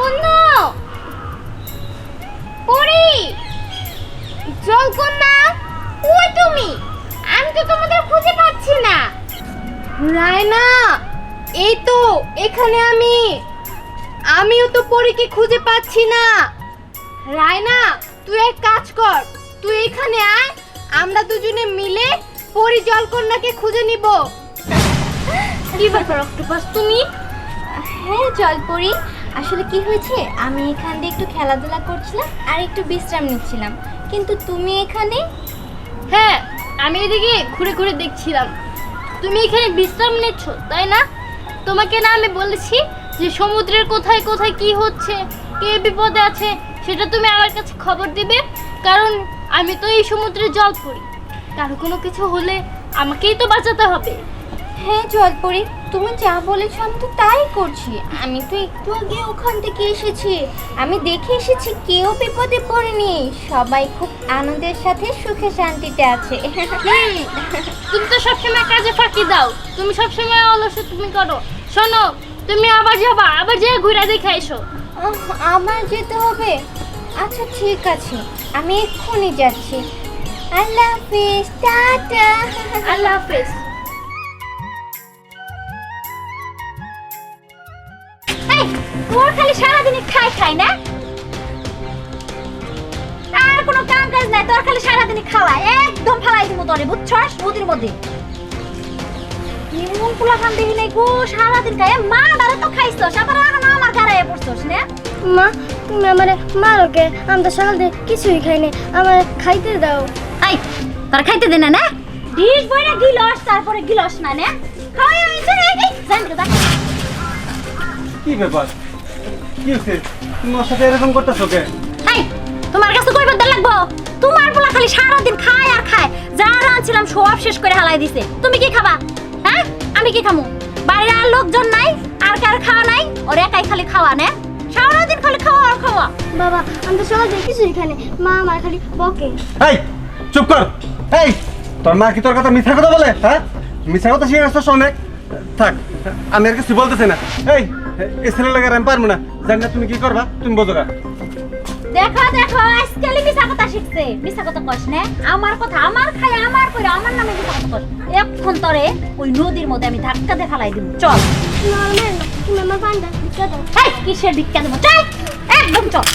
লাবণ্য পরি জলকন্যা ওই তুমি। আমি তো তোমাদের খুঁজে পাচ্ছি না। রায়না এই তো এখানে আমি। আমিও তো পরীকে খুঁজে পাচ্ছি না। রায়না তুই এক কাজ কর। তুই এখানে আয় আমরা দুজনে মিলে পরি জলকন্যাকে খুঁজে নিব। কি ব্যাপার অক্টোপাস তুমি? হ্যাঁ জল পরি আসলে কি হয়েছে? আমি এখান দিয়ে একটু খেলাধুলা করছিলাম আর একটু বিশ্রাম নিচ্ছিলাম। কিন্তু তুমি এখানে? হ্যাঁ আমি এদিকে ঘুরে ঘুরে দেখছিলাম। তুমি এখানে বিশ্রাম নিচ্ছ, তাই না? তোমাকে না আমি বলেছি যে সমুদ্রের কোথায় কোথায় কি হচ্ছে, কে বিপদে আছে, সেটা তুমি আমার কাছে খবর দিবে। কারণ আমি তো এই সমুদ্রে জল পড়ি। কারও কোনো কিছু হলে আমাকেই তো বাঁচাতে হবে। হ্যাঁ জল পরি তুমি যা বলেছ আমি তো তাই করছি। আমি তো একটু আগে ওখান থেকে এসেছি। আমি দেখে এসেছি কেউ বিপদে পড়েনি। সবাই খুব আনন্দের সাথে সুখে শান্তিতে আছে। তুমি তো সবসময় কাজে ফাঁকি দাও। তুমি সবসময় অলস তুমি করো। শোনো তুমি আবার যাবা আবার যেয়ে ঘুরে দেখে এসো আমার যেতে হবে? আচ্ছা ঠিক আছে। আমি এক্ষুনি যাচ্ছি। আল্লাহ হাফিজ টাটা। আল্লাহ হাফেজ। এই তোর খালি সারাদিনে খাই খাই না? আর কোনো কাম কাজ নাই তোর খালি সারাদিনে খাওয়া। একদম ফালাই দিব তোরে বুঝছস? নদীর মধ্যে। নিমন পোলা খান দেখি নাই গো সারাদিন খাই মা দাঁড়া তো খাইছস আবার এখন আমার গাড়ায় পড়ছস না? মা তুমি আমারে মারো কে আমি তো সকাল থেকে কিছুই খাইনি আমার খাইতে দাও। আই তোর খাইতে দে না না? ডিশ বইরা গিলস তারপরে গিলস না না? খাওয়াই এই জান রে কি ব্যাপার? কি হচ্ছে? তুমি ওর সাথে এরকম করতেছো কে এই তোমার কাছে কই বদল লাগবো? তোমার পোলা খালি সারাদিন খায় আর খায়। যা রাঁধছিলাম সব শেষ করে হালাই দিছে। তুমি কি খাবা? হ্যাঁ? আমি কি খামু? বাইরে আর লোকজন নাই আর কার খাওয়া নাই? ওর একাই খালি খাওয়া না? সারাদিন খালি খাওয়া আর খাওয়া। বাবা আমি তো সকাল থেকে কিছুই খাইনি মা আমার খালি বকে। এই চুপ কর। এই তোর মা কি তোর কথা মিথ্যা কথা বলে? হ্যাঁ? মিথ্যা কথা শিখে আসছিস অনেক। থাক আমি আর কিছু বলতেছি না। এই আমি না। জানি না তুমি কি করবা, তুমি দেখো দেখো আজকালই মিছা কথা শিখছে। মিছা কথা না। আমার কথা আমার খায়, আমার করে আমার নামে কথা এখন তরে ওই নদীর মধ্যে আমি ধাক্কা দিয়ে ফালাই দিব। চল। তুমি আমার দাও কিসের চল। একদম চল।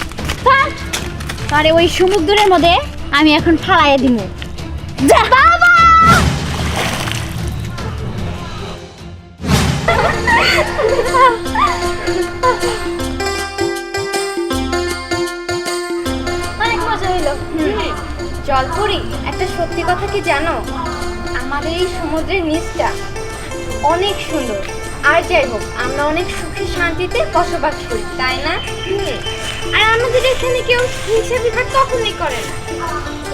আরে ওই সমুদ্রের মধ্যে আমি এখন ফালাইয়া দিব যা। জলপুরি একটা সত্যি কথা কি জানো? আমাদের এই সমুদ্রের নিচটা অনেক সুন্দর। আর যাই হোক, আমরা অনেক সুখে শান্তিতে বসবাস করি, তাই না? আর আমাদের এখানে কেউ হিংসা বিভাগ কখনই করে না।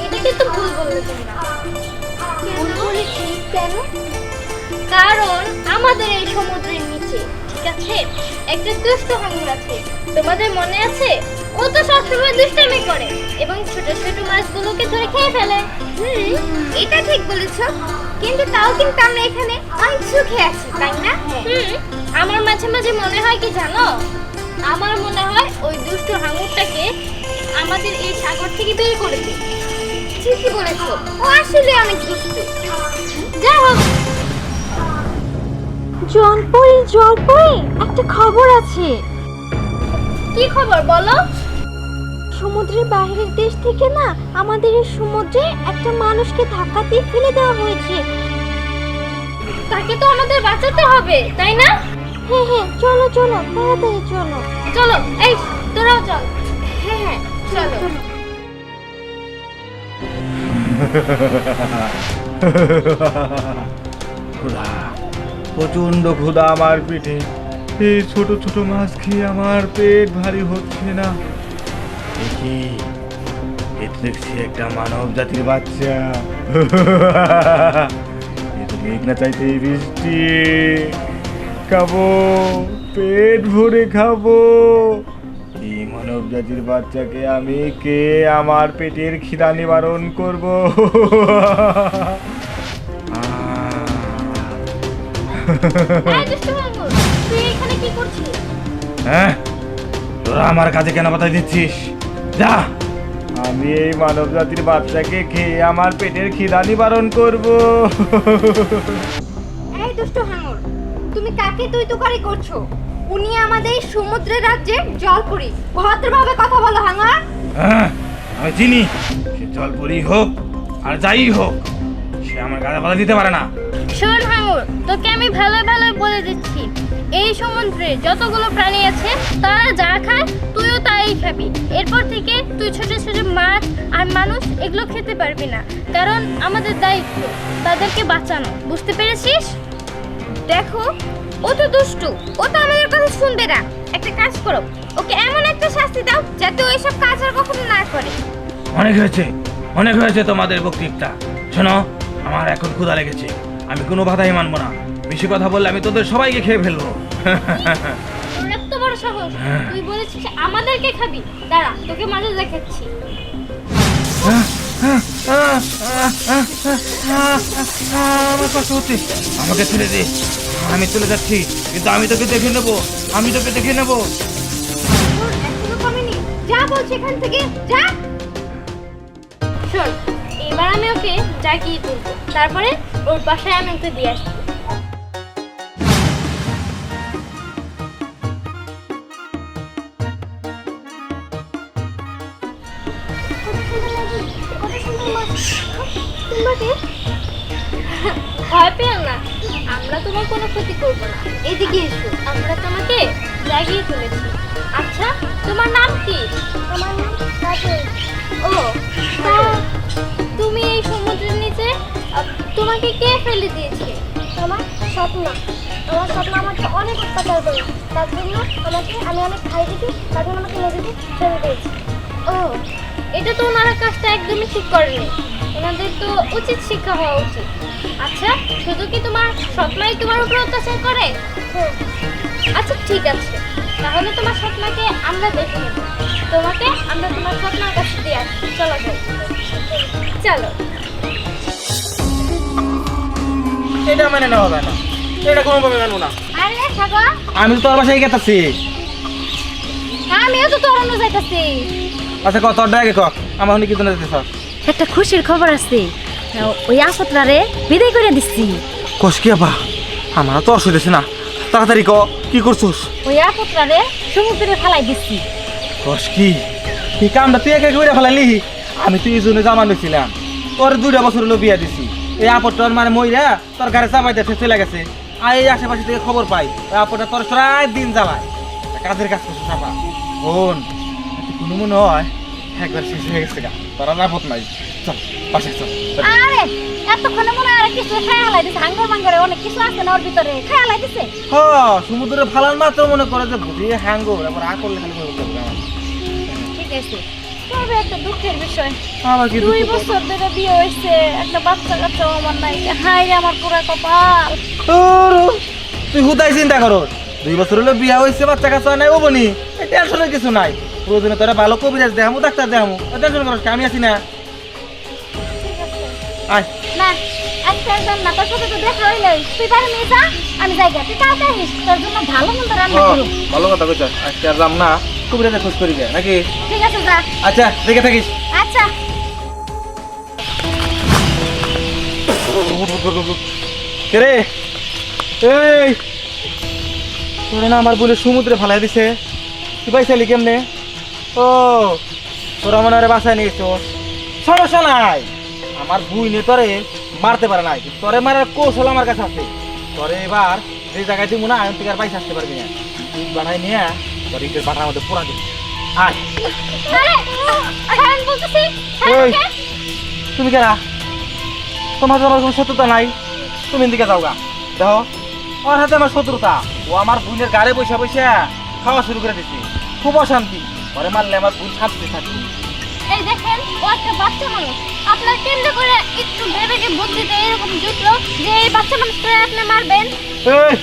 এটা কিন্তু ভুল বলেছি কেন? কারণ আমাদের এই সমুদ্রের নিচে, ঠিক আছে? একটা দুষ্ট হাঙ্গুর আছে। তোমাদের মনে আছে? ও তো সবসময় দুষ্টামি করে এবং ছোট ছোট মাছগুলোকে ধরে খেয়ে ফেলে। এটা ঠিক বলেছ। কিন্তু তাও কিন্তু আমরা এখানে অনেক সুখে আছি, তাই না? আমার মাঝে মাঝে মনে হয় কি জানো? আমার মনে হয় ওই দুষ্ট হাঙ্গুরটাকে আমাদের এই সাগর থেকে বের করে দিই ঠিকই বলেছ, ও আসলে অনেক দুষ্ট। যাই হোক। জলপরি জলপরি, একটা খবর আছে। কি খবর বলো? সমুদ্রের বাইরের দেশ থেকে না আমাদের এই সমুদ্রে একটা মানুষকে ধাক্কা দিয়ে ফেলে দেওয়া হয়েছে। তাকে তো আমাদের বাঁচাতে হবে তাই না? হ্যাঁ হ্যাঁ চলো চলো তাড়াতাড়ি চলো। চলো এই তোরাও চল। হ্যাঁ হ্যাঁ চলো। ক্ষুধা প্রচণ্ড ক্ষুধা আমার পেটে। এই ছোট ছোট মাছ খেয়ে আমার পেট ভারী হচ্ছে না। দেখি। এ তো দেখছি একটা মানব জাতির বাচ্চা। এ তো চাইতে বৃষ্টি। খাব পেট ভরে খাব। এই মানব জাতির বাচ্চাকে আমি কে? আমার পেটের খিদা নিবারণ করব। হ্যাঁ? তোরা আমার কাছে কেন বাধা দিচ্ছিস? যা। আমি এই মানব জাতির বাচ্চাকে খেয়ে আমার পেটের খিদা নিবারণ করব। এই দুষ্ট হাঙর তুমি কাকে তুই তুকারি করছ? উনি আমাদের এই সমুদ্রের রাজ্যের জলপুরি। ভদ্রভাবে কথা বলো হাঙর। হ্যাঁ আমি চিনি। সে জলপুরি হোক আর যাই হোক সে আমার গায়ে বাধা দিতে পারে না। শোন হাঙর তোকে আমি ভালো ভালো বলে দিচ্ছি। এই সমুদ্রে যতগুলো প্রাণী আছে, তারা যা খায়, তুইও তাই খাবি। এরপর থেকে তুই ছোট ছোট মাছ আর মানুষ এগুলো খেতে পারবি না। কারণ আমাদের দায়িত্ব তাদেরকে বাঁচানো। বুঝতে পেরেছিস? দেখো, ও তো দুষ্টু। ও তো আমাদের কথা শুনবে না। একটা কাজ করো, ওকে এমন একটা শাস্তি দাও যাতে ও এসব কাজ আর কখনো না করে। অনেক হয়েছে অনেক হয়েছে তোমাদের বক্তৃতা। শোনো, আমার এখন ক্ষুধা লেগেছে। আমি কোনো বাধাই মানবো না। বেশি কথা বললে আমি তোদের সবাইকে খেয়ে ফেলব। তোর এত বড় সাহস তুই বলেছিস আমাদেরকে খাবি। দাঁড়া তোকে মাঝে দেখাচ্ছি। আমার কষ্ট হচ্ছে। আমাকে ছেড়ে দে। আমি চলে যাচ্ছি। কিন্তু আমি তোকে দেখে নেব। আমি তোকে দেখে নেব। তোর এখনও কমেনি। যা বলছে এখান থেকে যা। শোন এবার আমি ওকে জাগিয়ে তুলবো তারপরে ওর বাসায় আমি ওকে দিয়ে আসব। ভয় পেও না আমরা তোমার কোনো ক্ষতি করব না। এদিকে এসো আমরা তোমাকে জাগিয়ে তুলেছি। আচ্ছা তোমার নাম কি? আমার নাম ও তা তুমি এই সমুদ্রের নিচে তোমাকে কে ফেলে দিয়েছে? আমার স্বপ্ন। আমার স্বপ্ন আমাকে অনেক অত্যাচার করে তার জন্য আমাকে আমি অনেক খাই দিছি তার জন্য আমাকে নদীতে ফেলে দিয়েছি। ও এটা তো ওনারা কাজটা একদমই ঠিক করেনি ওনাদের তো উচিত শিক্ষা হওয়া উচিত। আচ্ছা শুধু কি তোমার সৎমাই তোমার উপর অত্যাচার করে? হ্যাঁ আচ্ছা ঠিক আছে। তাহলে তোমার সৎমাকে আমরা দেখে নেব। তোমাকে আমরা তোমার সৎমার কাছে দিয়ে আসছি চলো যাই চলো। এটা মানে না হবে না। এটা কোনোভাবে মানবো না। আরে সাগর। আমি তো তোর বাসায় গেতাছি। আমিও তো তোরানো যাইতাছি। আচ্ছা কত ডাকে ক। আমার অনেক কিছু না দিতেছ একটা খুশির খবর আছে। ওই আসতরারে বিদায় করে দিচ্ছি। কষ কি আবা আমার তো অসুবিধা না। তাড়াতাড়ি ক কি করছস? ওই আপতরারে সমুদ্রে ফেলাই দিচ্ছি। কষ কি? কি কামটা তুই একা করে ফেলালি? আমি তুই এই জন্য জামা নিয়েছিলাম তোর দুইটা বছর হলো বিয়া দিছি। এই আপরটার মানে মইরা তোর গাড়ি চাপাই দিতে চলে গেছে। আর এই আশেপাশে থেকে খবর পাই ওই আপরটা তোর প্রায় দিন জ্বালায়। কাজের কাজ করছে চাপা বোন কোনো মনে হয় একবার শেষ হয়ে গেছে গা। তোরা লাভত নাই। চল পাশে চল। আরে এতক্ষণে মনে হয় আর কিছু খেয়ালাই দিছে হাঙ্গর মাঙ্গরে অনেক কিছু আছে না ওর ভিতরে? খেয়ালাই দিছে হ সমুদ্রে ফালান মাত্র মনে করে যে বুঝি হ্যাঙ্গো এবার আ করলে খালি করবে ঠিক আছে। তবে একটা দুঃখের বিষয়। আবার কি দুই দুঃখ বছর ধরে বিয়ে হয়েছে একটা বাচ্চা কাচ্চাও আমার নাই। হাই রে আমার পুরা কপাল। তোর তুই হুদাই চিন্তা করো দুই বছর হলো বিয়া হয়েছে বাচ্চা কাচ্চা নাই ওবনি টেনশনের কিছু নাই। প্রয়োজনে তোরা ভালো কবিরাজ দেখামু ডাক্তার দেখামু। টেনশন করিস না, আমি আছি না। আয়। না আজকে একদম না তোর সাথে তো দেখা হইলে। তুই বাড়ি নিয়ে যা আমি যাই তুই কালকে আসিস তোর জন্য ভালো মন্দ রান্না করুন ভালো কথা কইছ। আজকে আর যাম না। কবিরাজে খোঁজ করি নাকি? ঠিক আছে যা। আচ্ছা দেখে থাকিস। আচ্ছা। এই! তোরে না আমার বলে সমুদ্রে ফালাই দিছে। তুই পাইছালি কেমনে? ও তোরা মনে হয় বাসায় নিয়ে গেছিস সমস্যা নাই। আমার বুই নে তোরে মারতে পারে নাই। তোরে মারার কৌশল আমার কাছে আছে। তোরে এবার যে জায়গায় দিব না আমি থেকে আর বাইসে আসতে পারবি না। বানাই নিয়ে তোর ইটের বাটার মধ্যে পোড়া দিবি। আয়। বলতেছি। এই তুমি কেনা তোমার তো আমার কোনো শত্রুতা নাই। তুমি দিকে যাও গা। দেখো ওর হাতে আমার শত্রুতা। ও আমার বোনের গাড়ি বসে বসে খাওয়া শুরু করে দিছি। খুব অশান্তি। পরে মারলে আমার বোন শান্তি থাকবে এই দেখেন ও একটা বাচ্চা মানুষ। আপনার কেন্দ্র করে একটু ভেবে বুদ্ধিতে এরকম জুটলো যে এই বাচ্চা মানুষটা আপনি মারবেন? এই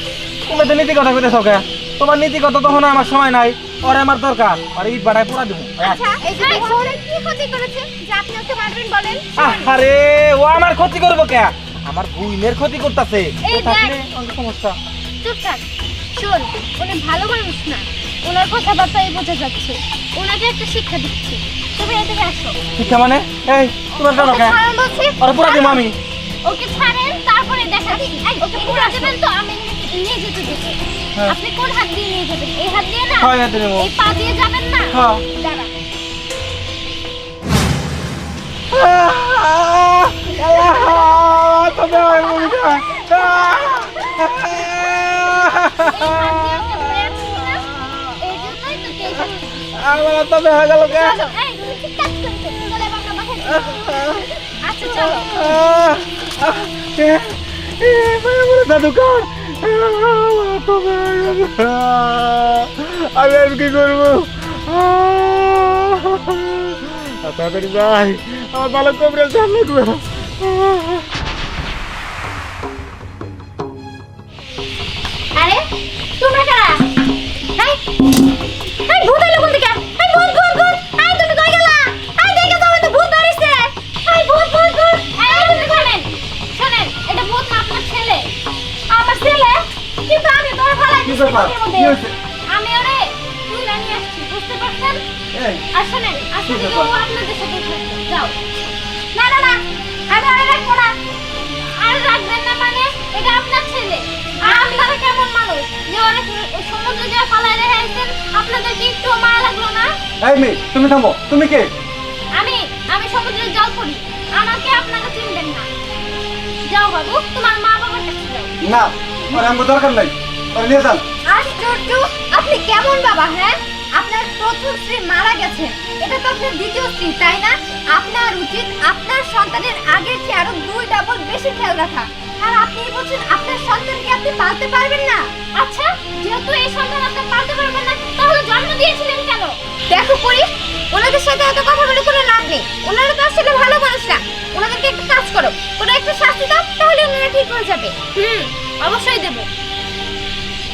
তুমি তো নীতি কথা কইতে সকে তোমার নীতি কথা তখন আমার সময় নাই ওরে আমার দরকার। আর ইট বাড়ায় পোড়া দেবো। আচ্ছা এই যে শহরে কি ক্ষতি করেছে যে আপনি ওকে মারবেন বলেন। আরে ও আমার ক্ষতি করব কে? আমার বুইনের ক্ষতি করতেছে। এই দেখ। সমস্যা। চুপ থাক। শোন উনি ভালো মানুষ না। ওনার কথাবার্তাই বোঝা যাচ্ছে ওনাকে একটা শিক্ষা দিচ্ছি তুমি এদিকে আসো শিক্ষা মানে এই তোমার জানো ওকে কে আরে পুরা দিম আমি ওকে ছাড়েন তারপরে দেখাচ্ছি এই, ওকে পুরা দেবেন তো আমি নিয়ে যেতে হ্যাঁ। আপনি কোন হাত দিয়ে নিয়ে যাবেন এই হাত দিয়ে না হ্যাঁ, হাত দিয়ে এই পা দিয়ে যাবেন না হ্যাঁ। দাঁড়া তবে হয় ভূমিকা এই হাত দিয়ে ওকে ধরে আনছি না এই জন্যই তো কে আমার তবে হয়ে গেল কে চলো এই তুমি ঠিক কাজ করেছ চলে এবার আমরা বাসায় যাব। আচ্ছা চলো। দাদুকার আমি আর কি করব? তাড়াতাড়ি যাই। আমার ভালো কবরে লাগবে আরে তোমরা কারা? সমুদ্রে যা ফালাই রেখেছেন আপনাদের কি একটু মায়া লাগল না? এই মেয়ে তুমি থামো। তুমি কে? আমি আমি সমুদ্রের জল পড়ি। আমাকে আপনারা চিনবেন না। যাও বাবু তোমার মা বাবার কাছে যাও। না আমার দরকার নাই। ওর নিয়ে যান। আশ্চর্য! আপনি কেমন বাবা হ্যাঁ? আপনার প্রথম স্ত্রী মারা গেছেন এটা তো আপনার দ্বিতীয় স্ত্রী, তাই না? আপনার উচিত আপনার সন্তানের আগের চেয়ে আরও দুই ডাবল বেশি খেয়াল রাখা। আর আপনি বলছেন আপনার সন্তানকে আপনি পালতে পারবেন না। আচ্ছা যেহেতু এই সন্তান আপনি পালতে পারবেন না, তাহলে জন্ম দিয়েছিলেন কেন? দেখো করি ওনাদের সাথে এত কথা বলে কোনো লাভ নেই। ওনারা তো আসলে ভালো মানুষ না। ওনাদেরকে একটা কাজ করো। কোনো একটা শাস্তি দাও, তাহলে ওনারা ঠিক হয়ে যাবে। হুম, অবশ্যই দেবো।